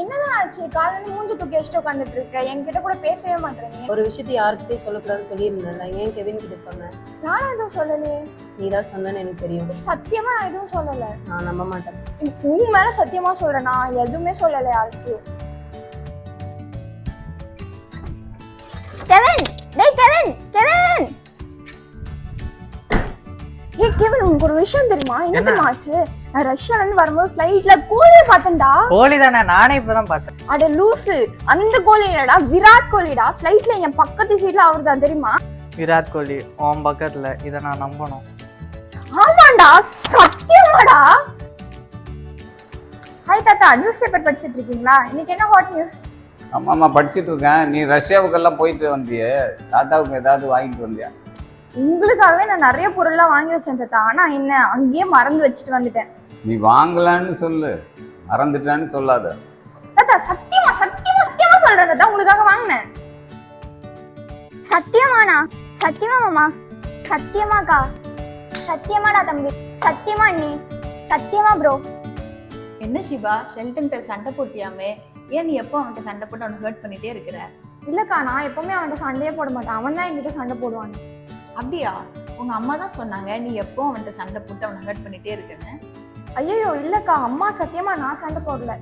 என்னதான் ஆச்சு? காலையில இருந்து மூஞ்சி தூக்கி வச்சுட்டு உட்காந்துட்டு இருக்க. என்கிட்ட கூட பேசவே மாட்டேன் நீ ஒரு விஷயத்தை யாருக்கிட்டையும் சொல்லக்கூடாதுன்னு சொல்லியிருந்தேன்ல ஏன் கெவின் கிட்ட சொன்னேன்? நானும் எதுவும் சொல்லலையே? நீ தான் சொன்னேன்னு எனக்கு தெரியும். சத்தியமா நான் எதுவும் சொல்லல. நான் நம்ப மாட்டேன். உன் மேல சத்தியமா சொல்றேன். நான் எதுவுமே சொல்லல யாருக்கும் கெவின் உனக்கு ஒரு விஷயம் தெரியுமா? என்ன? தெரியுமா ஆச்சு? நான் ரஷ்யால இருந்து வரும்போது ஃப்ளைட்ல கோழி பார்த்தேன்டா. கோழி தானே நானே இப்பதான் பார்த்தேன். அட லூசு. அந்த கோழி இல்லடா விராட் கோலிடா ஃப்ளைட்ல என் பக்கத்து சீட்ல அவர் தான் தெரியுமா? விராட் கோலி உன் பக்கத்துல. இதை நான் நம்பணும். ஆமாண்டா. சத்தியமாடா. ஹாய் தாத்தா நியூஸ் பேப்பர் படிச்சிட்டு இருக்கீங்களா இன்னைக்கு என்ன ஹாட் நியூஸ் ஆமாம் ஆமாம் படிச்சுட்டு இருக்கேன் நீ ரஷ்யாவுக்கெல்லாம் போயிட்டு வந்தியே. தாத்தாவுக்கு ஏதாவது வாங்கிட்டு வந்தியா? உங்களுக்காகவே நான் நிறைய பொருள்லாம் வாங்கி வச்சேன் தாத்தா. ஆனா என்ன அங்கேயே மறந்து வச்சுட்டு வந்துட்டேன். நீ வாங்கலான்னு சொல்லு. மறந்துட்டான்னு சொல்லாத. தாத்தா சத்தியமா சத்தியமா சத்தியமா சொல்றேன் தாத்தா. உங்களுக்காக வாங்கினேன். சத்தியமாண்ணா சத்தியமா மாமா? சத்தியமாக்கா சத்தியமாடா தம்பி. சத்தியமா அண்ணி. சத்தியமா ப்ரோ என்ன சிவா? ஷெல்டன்ட்ட சண்டை போட்டியாமே? ஏன் நீ எப்போ அவன்கிட்ட சண்டை போட்டு அவனை ஹர்ட் பண்ணிட்டே இருக்கிற? இல்லக்கா நான் எப்பவுமே அவன்கிட்ட சண்டையே போட மாட்டேன். அவன் தான் என்கிட்ட சண்டை போடுவான். அப்படியா? உங்க அம்மா தான் சொன்னாங்க நீ எப்போ அவன்கிட்ட சண்டை போட்டு அவனை ஹர்ட் பண்ணிட்டே இருக்கன்னு. ஐயோ இல்லக்கா அம்மா சத்தியமா நான் சண்டை போடல.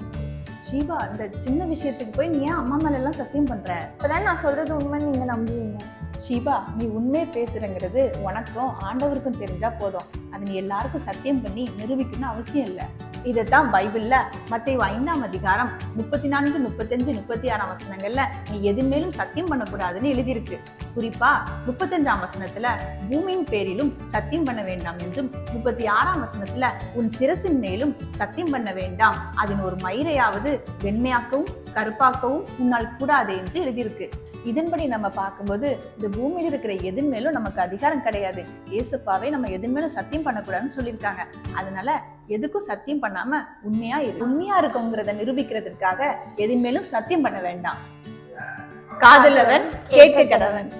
ஷீபா இந்த சின்ன விஷயத்துக்கு போய் நீ ஏன் அம்மா மேல எல்லாம் சத்தியம் பண்ற? இப்பதான் நான் சொல்றது உண்மைன்னு நீங்க நம்புவீங்க. ஷீபா நீ உண்மையை பேசுறங்கிறது உனக்கும் ஆண்டவருக்கும் தெரிஞ்சா போதும். அது நீ எல்லாருக்கும் சத்தியம் பண்ணி நிரூபிக்கணும்னு அவசியம் இல்லை. இதைத்தான் பைபிள்ல மத்தேயு ஐந்தாம் அதிகாரம் முப்பத்தி நான்கு முப்பத்தஞ்சு முப்பத்தி ஆறாம் வசனங்கள்ல நீ எது மேலும் சத்தியம் பண்ணக்கூடாதுன்னு எழுதியிருக்கு. குறிப்பா முப்பத்தஞ்சாம் வசனத்துல பூமியின் பேரிலும் சத்தியம் பண்ண வேண்டாம் என்றும் முப்பத்தி ஆறாம் வசனத்துல உன் சிரசின் மேலும் சத்தியம் பண்ண வேண்டாம். அதன் ஒரு மயிரையாவது வெண்மையாக்கவும் கருப்பாக்கவும் உன்னால் கூடாது என்று எழுதியிருக்கு. இதன்படி நம்ம பார்க்கும்போது இந்த பூமியில இருக்கிற எதன் மேலும் நமக்கு அதிகாரம் கிடையாது. ஏசப்பாவே நம்ம எதன் மேலும் சத்தியம் பண்ணக்கூடாதுன்னு சொல்லியிருக்காங்க. அதனால எதுக்கும் சத்தியம் பண்ணாம உண்மையா இரு. உண்மையா இருக்குங்கிறத நிரூபிக்கிறதுக்காக எதன் மேலும் சத்தியம் பண்ண வேண்டாம். காதலவன் கேட்க கடவன்.